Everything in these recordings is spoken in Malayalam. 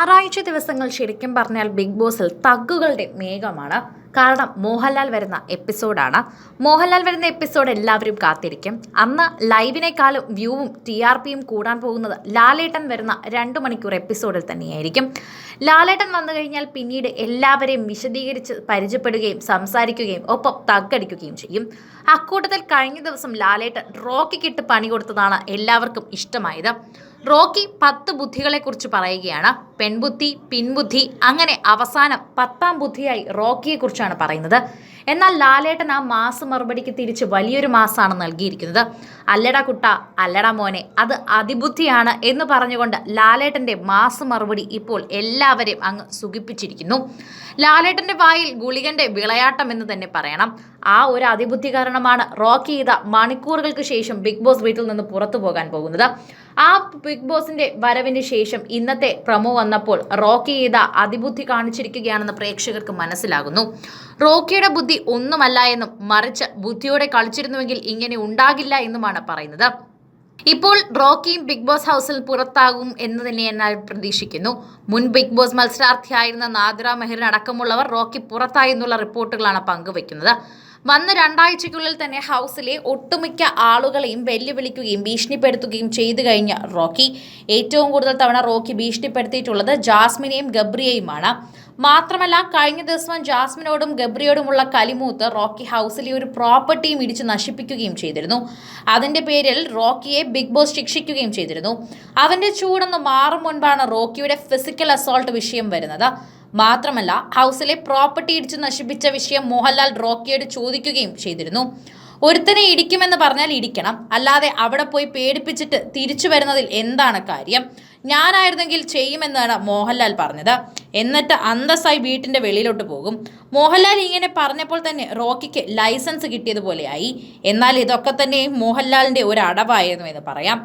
ഞായറാഴ്ച ദിവസങ്ങൾ ശരിക്കും പറഞ്ഞാൽ ബിഗ് ബോസിൽ തഗ്ഗുകളുടെ മേഘമാണ്. കാരണം മോഹൻലാൽ വരുന്ന എപ്പിസോഡാണ്. മോഹൻലാൽ വരുന്ന എപ്പിസോഡ് എല്ലാവരും കാത്തിരിക്കും. അന്ന് ലൈവിനേക്കാളും വ്യൂവും ടി ആർ പിയും കൂടാൻ പോകുന്നത് ലാലേട്ടൻ വരുന്ന രണ്ട് മണിക്കൂർ എപ്പിസോഡിൽ തന്നെയായിരിക്കും. ലാലേട്ടൻ വന്നു കഴിഞ്ഞാൽ പിന്നീട് എല്ലാവരെയും വിശദീകരിച്ച് പരിചയപ്പെടുകയും സംസാരിക്കുകയും ഒപ്പം തഗ്ഗടിക്കുകയും ചെയ്യും. അക്കൂട്ടത്തിൽ കഴിഞ്ഞ ദിവസം ലാലേട്ടൻ റോക്കിക്കിട്ട് പണി കൊടുത്തതാണ് എല്ലാവർക്കും ഇഷ്ടമായത്. റോക്കി പത്ത് ബുദ്ധികളെക്കുറിച്ച് പറയുകയാണ്. പെൺബുദ്ധി പിൻബുദ്ധി അങ്ങനെ അവസാനം പത്താം ബുദ്ധിയായി റോക്കിയെക്കുറിച്ചാണ് പറയുന്നത്. എന്നാൽ ലാലേട്ടൻ ആ മാസ് മറുപടിക്ക് തിരിച്ച് വലിയൊരു മാസാണ് നൽകിയിരിക്കുന്നത്. അല്ലടാ കുട്ട അല്ലടാ മോനെ അത് അതിബുദ്ധിയാണ് എന്ന് പറഞ്ഞുകൊണ്ട് ലാലേട്ടന്റെ മാസ് മറുപടി ഇപ്പോൾ എല്ലാവരെയും അങ്ങ് സുഖിപ്പിച്ചിരിക്കുന്നു. ലാലേട്ടന്റെ വായിൽ ഗുളികന്റെ വിളയാട്ടം എന്ന് തന്നെ പറയണം. ആ ഒരു അതിബുദ്ധി കാരണമാണ് റോക്കി ചെയ്ത മണിക്കൂറുകൾക്ക് ശേഷം ബിഗ് ബോസ് വീട്ടിൽ നിന്ന് പുറത്തു പോകാൻ പോകുന്നത്. ആ ബിഗ് ബോസിന്റെ വരവിന് ശേഷം ഇന്നത്തെ പ്രമോ വന്നപ്പോൾ റോക്കി ചെയ്ത അതിബുദ്ധി കാണിച്ചിരിക്കുകയാണെന്ന് പ്രേക്ഷകർക്ക് മനസ്സിലാകുന്നു. റോക്കിയുടെ ബുദ്ധി ഒന്നുമല്ല എന്നും മറിച്ച് ബുദ്ധിയോടെ കളിച്ചിരുന്നുവെങ്കിൽ ഇങ്ങനെ ഉണ്ടാകില്ല എന്നുമാണ് പറയുന്നത്. ഇപ്പോൾ റോക്കിയും ബിഗ് ബോസ് ഹൗസിൽ പുറത്താകും എന്ന് തന്നെ എന്നാൽ പ്രതീക്ഷിക്കുന്നു. മുൻ ബിഗ് ബോസ് മത്സരാർത്ഥിയായിരുന്ന നാദിറ മെഹറിനടക്കമുള്ളവർ റോക്കി പുറത്തായി എന്നുള്ള റിപ്പോർട്ടുകളാണ് പങ്കുവെക്കുന്നത്. വന്ന രണ്ടാഴ്ചയ്ക്കുള്ളിൽ തന്നെ ഹൗസിലെ ഒട്ടുമിക്ക ആളുകളെയും വെല്ലുവിളിക്കുകയും ഭീഷണിപ്പെടുത്തുകയും ചെയ്തു കഴിഞ്ഞ റോക്കി. ഏറ്റവും കൂടുതൽ തവണ റോക്കി ഭീഷണിപ്പെടുത്തിയിട്ടുള്ളത് ജാസ്മിനെയും ഗബ്രിയെയുമാണ്. മാത്രമല്ല കഴിഞ്ഞ ദിവസം ജാസ്മിനോടും ഗബ്രിയോടുമുള്ള കലിമൂത്ത് റോക്കി ഹൗസിലെ ഒരു പ്രോപ്പർട്ടിയും ഇടിച്ച് നശിപ്പിക്കുകയും ചെയ്തിരുന്നു. അതിന്റെ പേരിൽ റോക്കിയെ ബിഗ് ബോസ് ശിക്ഷിക്കുകയും ചെയ്തിരുന്നു. അവന്റെ ചൂടൊന്ന് മാറും മുൻപാണ് റോക്കിയുടെ ഫിസിക്കൽ അസോൾട്ട് വിഷയം വരുന്നത്. മാത്രമല്ല ഹൗസിലെ പ്രോപ്പർട്ടി ഇടിച്ചു നശിപ്പിച്ച വിഷയം മോഹൻലാൽ റോക്കിയോട് ചോദിക്കുകയും ചെയ്തിരുന്നു. ഒരുത്തനെ ഇടിക്കുമെന്ന് പറഞ്ഞാൽ ഇടിക്കണം. അല്ലാതെ അവിടെ പോയി പേടിപ്പിച്ചിട്ട് തിരിച്ചു വരുന്നതിൽ എന്താണ് കാര്യം? ഞാനായിരുന്നെങ്കിൽ ചെയ്യുമെന്നാണ് മോഹൻലാൽ പറഞ്ഞത്. എന്നിട്ട് അന്തസ്സായി വീട്ടിന്റെ വെളിയിലോട്ട് പോകും. മോഹൻലാൽ ഇങ്ങനെ പറഞ്ഞപ്പോൾ തന്നെ റോക്കിക്ക് ലൈസൻസ് കിട്ടിയതുപോലെയായി. എന്നാൽ ഇതൊക്കെ തന്നെ മോഹൻലാലിന്റെ ഒരു അടവായിരുന്നു എന്ന് പറയാം.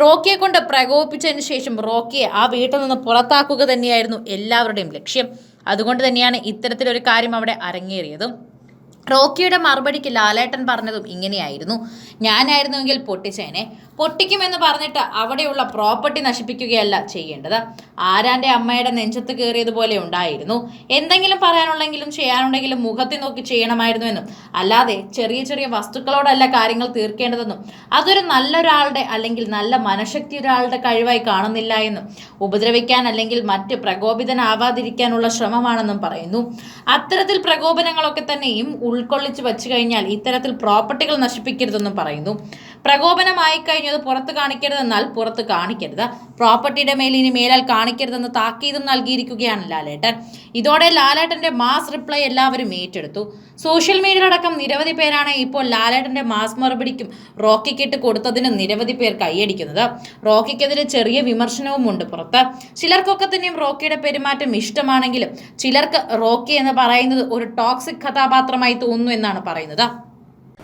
റോക്കിയെ കൊണ്ട് പ്രകോപിപ്പിച്ചതിന് ശേഷം റോക്കിയെ ആ വീട്ടിൽ നിന്ന് പുറത്താക്കുക തന്നെയായിരുന്നു എല്ലാവരുടെയും ലക്ഷ്യം. അതുകൊണ്ട് തന്നെയാണ് ഇത്തരത്തിലൊരു കാര്യം അവിടെ അരങ്ങേറിയതും. റോക്കിയുടെ മറുപടിക്ക് ലാലേട്ടൻ പറഞ്ഞതും ഇങ്ങനെയായിരുന്നു. ഞാനായിരുന്നുവെങ്കിൽ പൊട്ടിച്ചേനെ. പൊട്ടിക്കുമെന്ന് പറഞ്ഞിട്ട് അവിടെയുള്ള പ്രോപ്പർട്ടി നശിപ്പിക്കുകയല്ല ചെയ്യേണ്ടത്. ആരാന്റെ അമ്മയുടെ നെഞ്ചത്ത് കയറിയതുപോലെ ഉണ്ടായിരുന്നു. എന്തെങ്കിലും പറയാനുണ്ടെങ്കിലും ചെയ്യാനുണ്ടെങ്കിലും മുഖത്തെ നോക്കി ചെയ്യണമായിരുന്നുവെന്നും അല്ലാതെ ചെറിയ ചെറിയ വസ്തുക്കളോടല്ല കാര്യങ്ങൾ തീർക്കേണ്ടതെന്നും അതൊരു നല്ലൊരാളുടെ അല്ലെങ്കിൽ നല്ല മനഃശക്തി ഒരാളുടെ കഴിവായി കാണുന്നില്ല എന്നും ഉപദ്രവിക്കാൻ അല്ലെങ്കിൽ മറ്റ് പ്രകോപിതനാവാതിരിക്കാനുള്ള ശ്രമമാണെന്നും പറയുന്നു. അത്തരത്തിൽ പ്രകോപനങ്ങളൊക്കെ തന്നെയും ഉൾക്കൊള്ളിച്ച് വെച്ച് കഴിഞ്ഞാൽ ഇത്തരത്തിൽ പ്രോപ്പർട്ടികൾ നശിപ്പിക്കരുതെന്നും പറയുന്നു. പ്രകോപനമായി കഴിഞ്ഞത് പുറത്ത് കാണിക്കരുതെന്നാൽ പുറത്ത് കാണിക്കരുത്. പ്രോപ്പർട്ടിയുടെ മേൽ ഇനി മേലാൽ കാണിക്കരുതെന്ന് താക്കീതും നൽകിയിരിക്കുകയാണ് ലാലേട്ടൻ. ഇതോടെ ലാലേട്ടന്റെ മാസ് റിപ്ലൈ എല്ലാവരും ഏറ്റെടുത്തു. സോഷ്യൽ മീഡിയയിലടക്കം നിരവധി പേരാണ് ഇപ്പോൾ ലാലേട്ടന്റെ മാസ് മറുപടിക്കും റോക്കിക്കിട്ട് കൊടുത്തതിന് നിരവധി പേർ കൈയടിക്കുന്നത്. റോക്കിക്കെതിരെ ചെറിയ വിമർശനവും ഉണ്ട് പുറത്ത്. ചിലർക്കൊക്കെ തന്നെയും റോക്കിയുടെ പെരുമാറ്റം ഇഷ്ടമാണെങ്കിലും ചിലർക്ക് റോക്കി എന്ന് പറയുന്നത് ഒരു ടോക്സിക് കഥാപാത്രമായി തോന്നുന്നു എന്നാണ് പറയുന്നത്.